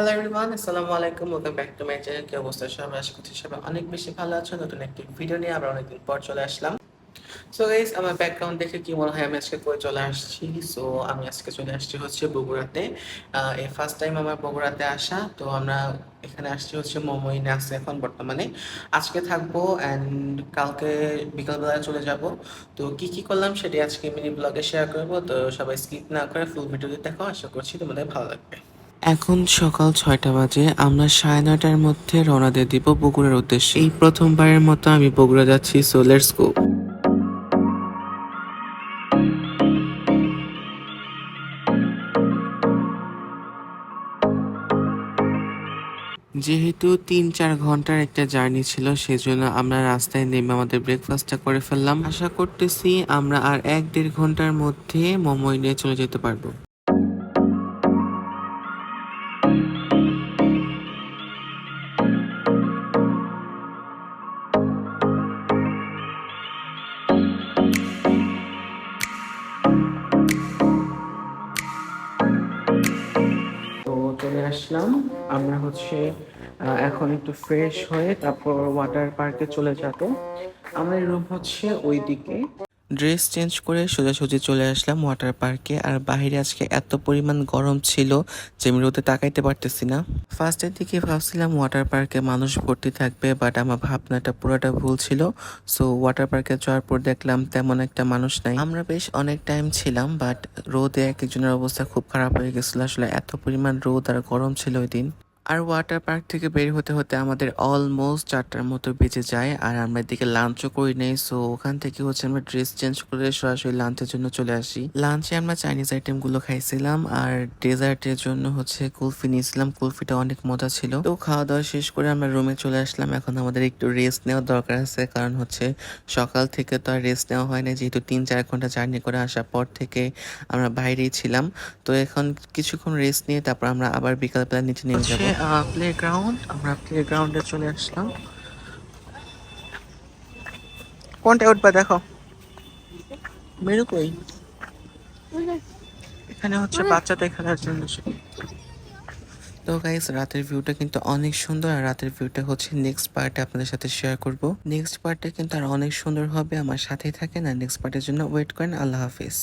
Hello everyone আসসালামু আলাইকুম welcome back to my channel কি অবস্থা? সবাই আশা করছি সবাই অনেক বেশি ভালো আছো। নতুন একটি ভিডিও নিয়ে আবার অনেকদিন পর চলে আসলাম। সো গাইস আমার ব্যাকগ্রাউন্ড দেখে কি মনে হয় আমি আজকে করে চলে আসছি? সো আমি আজকে চলে আসছি হচ্ছে বগুড়াতে। এই ফার্স্ট টাইম আমার বগুড়াতে আসা। তো আমরা এখানে আসছি হচ্ছে মোমোইনে আছে এখন বর্তমানে। আজকে থাকব অ্যান্ড কালকে বিকালবেলায় চলে যাব। তো কি কি করলাম সেটি আজকে মিনি ব্লগে শেয়ার করব। তো সবাই স্কিপ না করে ফুল ভিডিওটি দেখো। আশা করছি তোমাদের ভালো লাগবে। এখন সকাল ছয়টা বাজে, আমরা সাড়ে নয়টার মধ্যে রওনা দিয়ে দিব বগুড়ার উদ্দেশ্যে। এই প্রথমবারের মতো আমি বগুড়া যাচ্ছি সো লেটস যেহেতু তিন চার ঘণ্টার একটা জার্নি ছিল, সেজন্য আমরা রাস্তায় নেমে আমাদের ব্রেকফাস্টটা করে ফেললাম। আশা করতেছি আমরা আর এক দেড় ঘণ্টার মধ্যে মোমোই নিয়ে চলে যেতে পারব। চলে আসলাম। আমরা হচ্ছে এখন একটু ফ্রেশ হয়ে তারপর ওয়াটার পার্কে চলে যাব। আমাদের রুম হচ্ছে ওইদিকে। ড্রেস চেঞ্জ করে সোজাসুজি চলে আসলাম ওয়াটার পার্কে। আর বাইরে আজকে এত পরিমাণ গরম ছিল যে আমি রোদে তাকাইতে পারতেছি না। ফার্স্টের দিকে ভাবছিলাম ওয়াটার পার্কে মানুষ ভর্তি থাকবে, বাট আমার ভাবনাটা পুরোটা ভুল ছিল। সো ওয়াটার পার্কে যাওয়ার পর দেখলাম তেমন একটা মানুষ নাই। আমরা বেশ অনেক টাইম ছিলাম, বাট রোদে এক একজনের অবস্থা খুব খারাপ হয়ে গেছিল। আসলে এত পরিমাণ রোদ আর গরম ছিল ওই দিন। আর ওয়াটার পার্ক থেকে বের হতে হতে আমাদের অলমোস্ট চারটার মতো বেজে যায় আর আমরা এদিকে লাঞ্চও করি নেই সো ওখান থেকে হচ্ছে আমরা ড্রেস চেঞ্জ করে সরাসরি লাঞ্চের জন্য চলে আসি। লাঞ্চে আমরা চাইনিজ আইটেমগুলো খাইছিলাম আর ডেজার্টের জন্য হচ্ছে কুলফি নিয়েছিলাম কুলফিটা অনেক মজা ছিল। তো খাওয়া দাওয়া শেষ করে আমরা রুমে চলে আসলাম এখন আমাদের একটু রেস্ট নেওয়ার দরকার আছে কারণ হচ্ছে সকাল থেকে তো আর রেস্ট নেওয়া হয় না যেহেতু তিন চার ঘণ্টা জার্নি করে আসার পর থেকে আমরা বাইরেই ছিলাম। তো এখন কিছুক্ষণ রেস্ট নিয়ে তারপর আমরা আবার বিকালবেলা নিচে নেমে যাব। প্লে গ্রাউন্ড আমরা প্লে গ্রাউন্ডে চলে আসলাম। কোনটা উঠবা দেখো। মেরু কই? এখানে হচ্ছে বাচ্চাদের খেলার জন্য। তো গাইস রাতের ভিউটা কিন্তু অনেক সুন্দর আর রাতের ভিউটা হচ্ছে নেক্সট পার্টে আপনাদের সাথে শেয়ার করব। নেক্সট পার্টে কিন্তু আর অনেক সুন্দর হবে আমার সাথেই থাকেন আর নেক্সট পার্টের জন্য ওয়েট করেন। আল্লাহ হাফিজ।